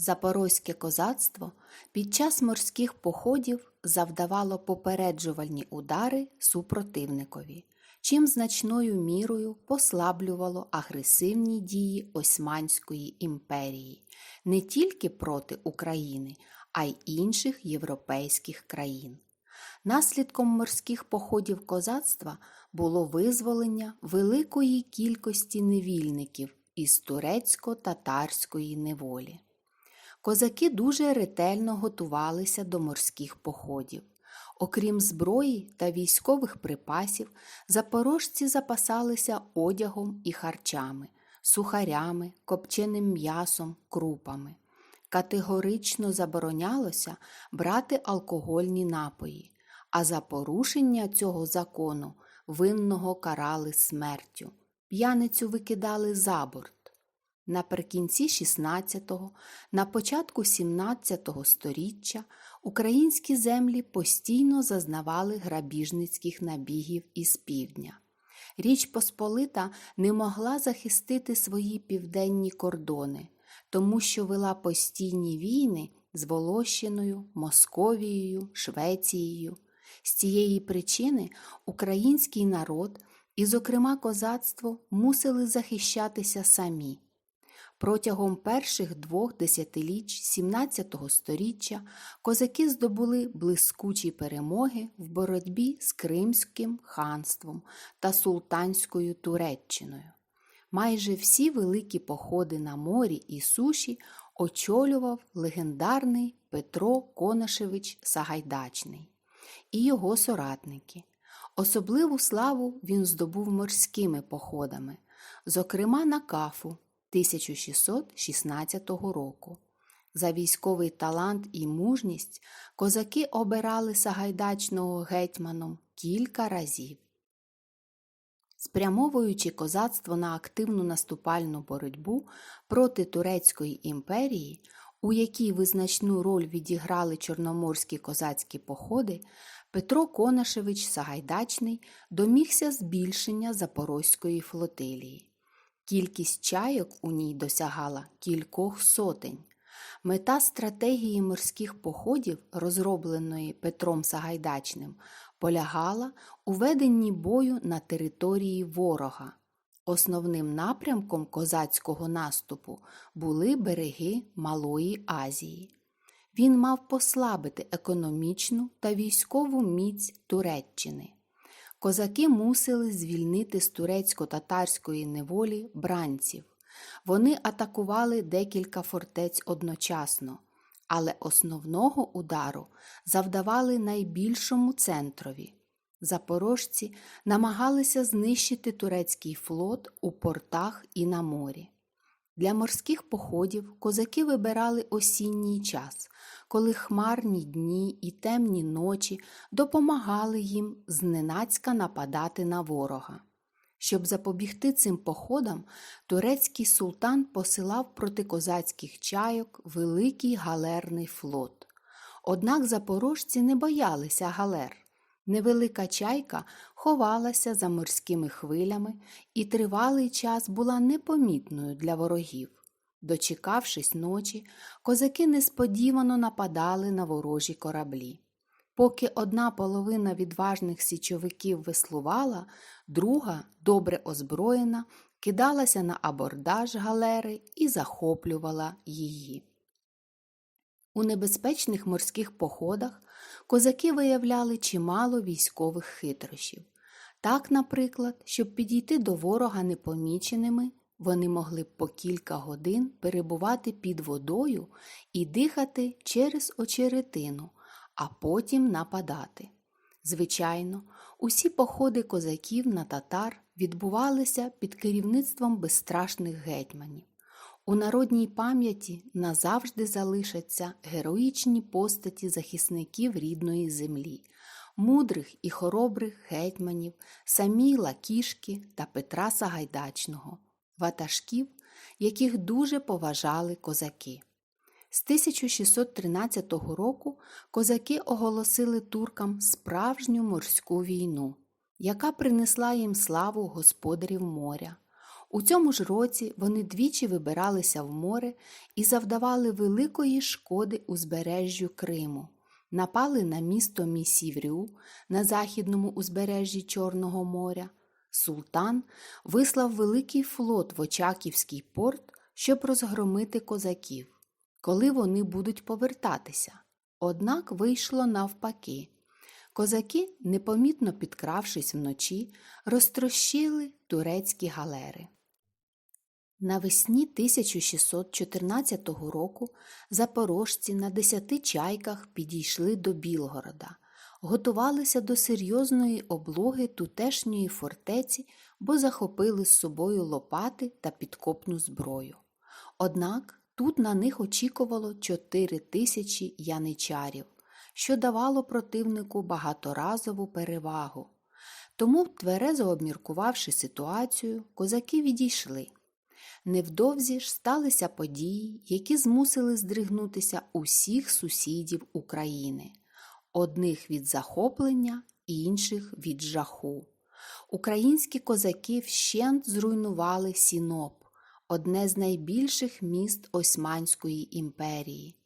Запорозьке козацтво під час морських походів завдавало попереджувальні удари супротивникові, чим значною мірою послаблювало агресивні дії Османської імперії не тільки проти України, а й інших європейських країн. Наслідком морських походів козацтва було визволення великої кількості невільників із турецько-татарської неволі. Козаки дуже ретельно готувалися до морських походів. Окрім зброї та військових припасів, запорожці запасалися одягом і харчами, сухарями, копченим м'ясом, крупами. Категорично заборонялося брати алкогольні напої, а за порушення цього закону винного карали смертю. П'яницю викидали за борт. Наприкінці 16-го, на початку 17-го сторіччя українські землі постійно зазнавали грабіжницьких набігів із півдня. Річ Посполита не могла захистити свої південні кордони, тому що вела постійні війни з Волощиною, Московією, Швецією. З цієї причини український народ і, зокрема, козацтво мусили захищатися самі. Протягом перших двох десятиліть 17 століття козаки здобули блискучі перемоги в боротьбі з Кримським ханством та Султанською Туреччиною. Майже всі великі походи на морі і суші очолював легендарний Петро Конашевич Сагайдачний і його соратники. Особливу славу він здобув морськими походами, зокрема на Кафу 1616 року. За військовий талант і мужність козаки обирали Сагайдачного гетьманом кілька разів. Спрямовуючи козацтво на активну наступальну боротьбу проти Турецької імперії, у якій визначну роль відіграли чорноморські козацькі походи, Петро Конашевич Сагайдачний домігся збільшення Запорозької флотилії. Кількість чайок у ній досягала кількох сотень. Мета стратегії морських походів, розробленої Петром Сагайдачним, полягала у веденні бою на території ворога. Основним напрямком козацького наступу були береги Малої Азії. Він мав послабити економічну та військову міць Туреччини. Козаки мусили звільнити з турецько-татарської неволі бранців. Вони атакували декілька фортець одночасно, але основного удару завдавали найбільшому центрові. Запорожці намагалися знищити турецький флот у портах і на морі. Для морських походів козаки вибирали осінній час, коли хмарні дні і темні ночі допомагали їм зненацька нападати на ворога. Щоб запобігти цим походам, турецький султан посилав проти козацьких чайок великий галерний флот. Однак запорожці не боялися галер. Невелика чайка ховалася за морськими хвилями і тривалий час була непомітною для ворогів. Дочекавшись ночі, козаки несподівано нападали на ворожі кораблі. Поки одна половина відважних січовиків веслувала, друга, добре озброєна, кидалася на абордаж галери і захоплювала її. У небезпечних морських походах козаки виявляли чимало військових хитрощів. Так, наприклад, щоб підійти до ворога непоміченими, вони могли б по кілька годин перебувати під водою і дихати через очеретину, а потім нападати. Звичайно, усі походи козаків на татар відбувалися під керівництвом безстрашних гетьманів. У народній пам'яті назавжди залишаться героїчні постаті захисників рідної землі, мудрих і хоробрих гетьманів, Саміла Кішки та Петра Сагайдачного, ватажків, яких дуже поважали козаки. З 1613 року козаки оголосили туркам справжню морську війну, яка принесла їм славу господарів моря. У цьому ж році вони двічі вибиралися в море і завдавали великої шкоди узбережжю Криму. Напали на місто Місіврю на західному узбережжі Чорного моря. Султан вислав великий флот в Очаківський порт, щоб розгромити козаків, коли вони будуть повертатися. Однак вийшло навпаки. Козаки, непомітно підкравшись вночі, розтрощили турецькі галери. Навесні 1614 року запорожці на десяти чайках підійшли до Білгорода, готувалися до серйозної облоги тутешньої фортеці, бо захопили з собою лопати та підкопну зброю. Однак тут на них очікувало чотири тисячі яничарів, що давало противнику багаторазову перевагу. Тому, тверезо обміркувавши ситуацію, козаки відійшли. Невдовзі ж сталися події, які змусили здригнутися усіх сусідів України, одних від захоплення, інших від жаху. Українські козаки вщент зруйнували Сіноп, одне з найбільших міст Османської імперії.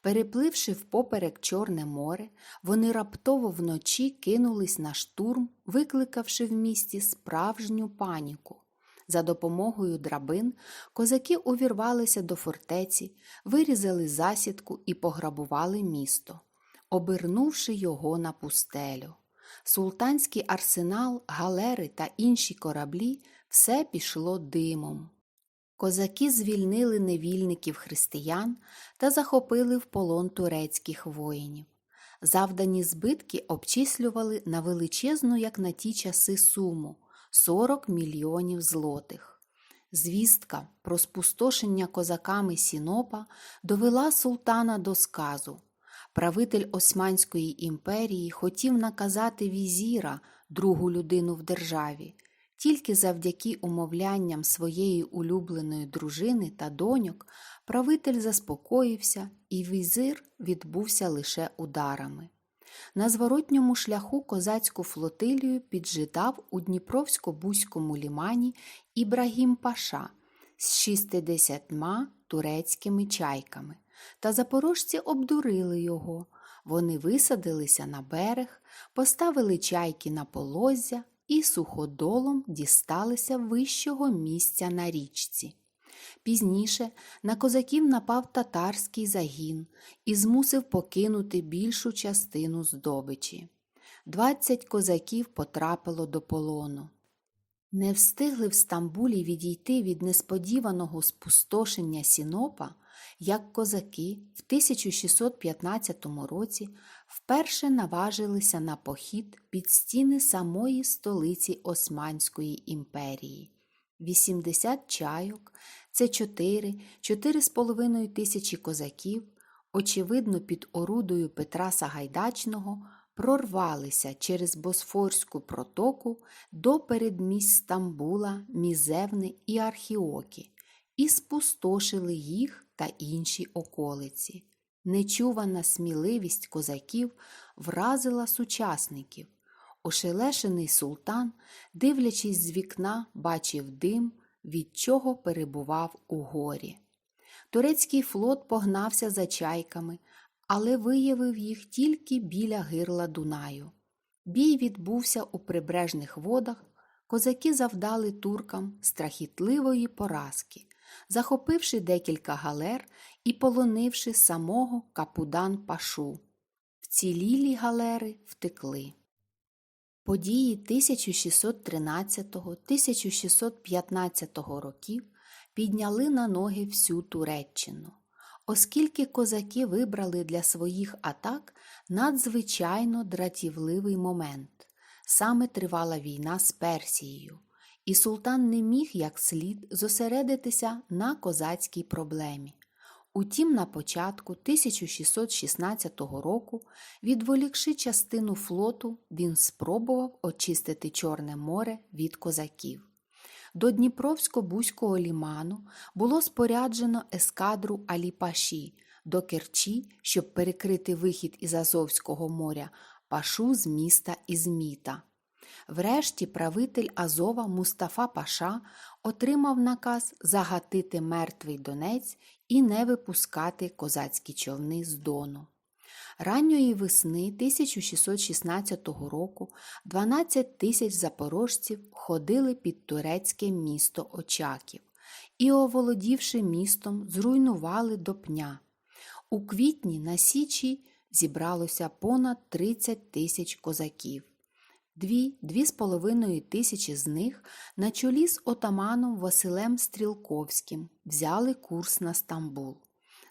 Перепливши впоперек Чорне море, вони раптово вночі кинулись на штурм, викликавши в місті справжню паніку. За допомогою драбин козаки увірвалися до фортеці, вирізали засідку і пограбували місто, обернувши його на пустелю. Султанський арсенал, галери та інші кораблі все пішло димом. Козаки звільнили невільників християн та захопили в полон турецьких воїнів. Завдані збитки обчислювали на величезну, як на ті часи, суму 40 мільйонів злотих. Звістка про спустошення козаками Сінопа довела султана до сказу. Правитель Османської імперії хотів наказати візіра, другу людину в державі. Тільки завдяки умовлянням своєї улюбленої дружини та доньок правитель заспокоївся, і візир відбувся лише ударами. На зворотньому шляху козацьку флотилію піджидав у Дніпровсько-Бузькому лімані Ібрагім Паша з 60 турецькими чайками, та запорожці обдурили його. Вони висадилися на берег, поставили чайки на полоззя і суходолом дісталися вищого місця на річці. Пізніше на козаків напав татарський загін і змусив покинути більшу частину здобичі. Двадцять козаків потрапило до полону. Не встигли в Стамбулі відійти від несподіваного спустошення Сінопа, як козаки в 1615 році вперше наважилися на похід під стіни самої столиці Османської імперії. 80 чайок це 4, 4,5 тисячі козаків, очевидно, під орудою Петра Сагайдачного, прорвалися через Босфорську протоку до передмість Стамбула, Мізевни і Архіоки і спустошили їх та інші околиці. Нечувана сміливість козаків вразила сучасників. Ошелешений султан, дивлячись з вікна, бачив дим, від чого перебував у горі. Турецький флот погнався за чайками, але виявив їх тільки біля гирла Дунаю. Бій відбувся у прибережних водах, козаки завдали туркам страхітливої поразки, захопивши декілька галер і полонивши самого Капудан Пашу. Вцілілі галери втекли. Події 1613-1615 років підняли на ноги всю Туреччину, оскільки козаки вибрали для своїх атак надзвичайно дратівливий момент. Саме тривала війна з Персією, і султан не міг як слід зосередитися на козацькій проблемі. Утім, на початку 1616 року, відволікши частину флоту, він спробував очистити Чорне море від козаків. До Дніпровсько-Бузького ліману було споряджено ескадру Алі-Паші до Керчі, щоб перекрити вихід із Азовського моря, пашу з міста Ізміта. Врешті правитель Азова Мустафа Паша отримав наказ загатити мертвий Донець і не випускати козацькі човни з Дону. Ранньої весни 1616 року 12 тисяч запорожців ходили під турецьке місто Очаків і, оволодівши містом, зруйнували до пня. У квітні на Січі зібралося понад 30 тисяч козаків. Дві-дві з половиною тисячі з них на чолі з отаманом Василем Стрілковським взяли курс на Стамбул.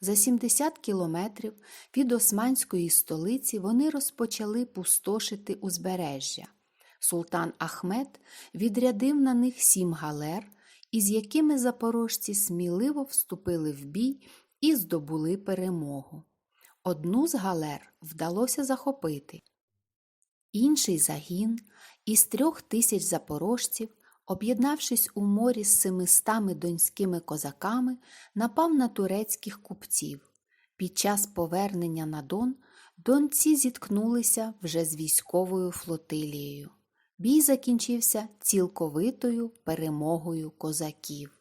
За 70 кілометрів від османської столиці вони розпочали пустошити узбережжя. Султан Ахмед відрядив на них сім галер, із якими запорожці сміливо вступили в бій і здобули перемогу. Одну з галер вдалося захопити. Інший загін із трьох тисяч запорожців, об'єднавшись у морі з семистами донськими козаками, напав на турецьких купців. Під час повернення на Дон донці зіткнулися вже з військовою флотилією. Бій закінчився цілковитою перемогою козаків.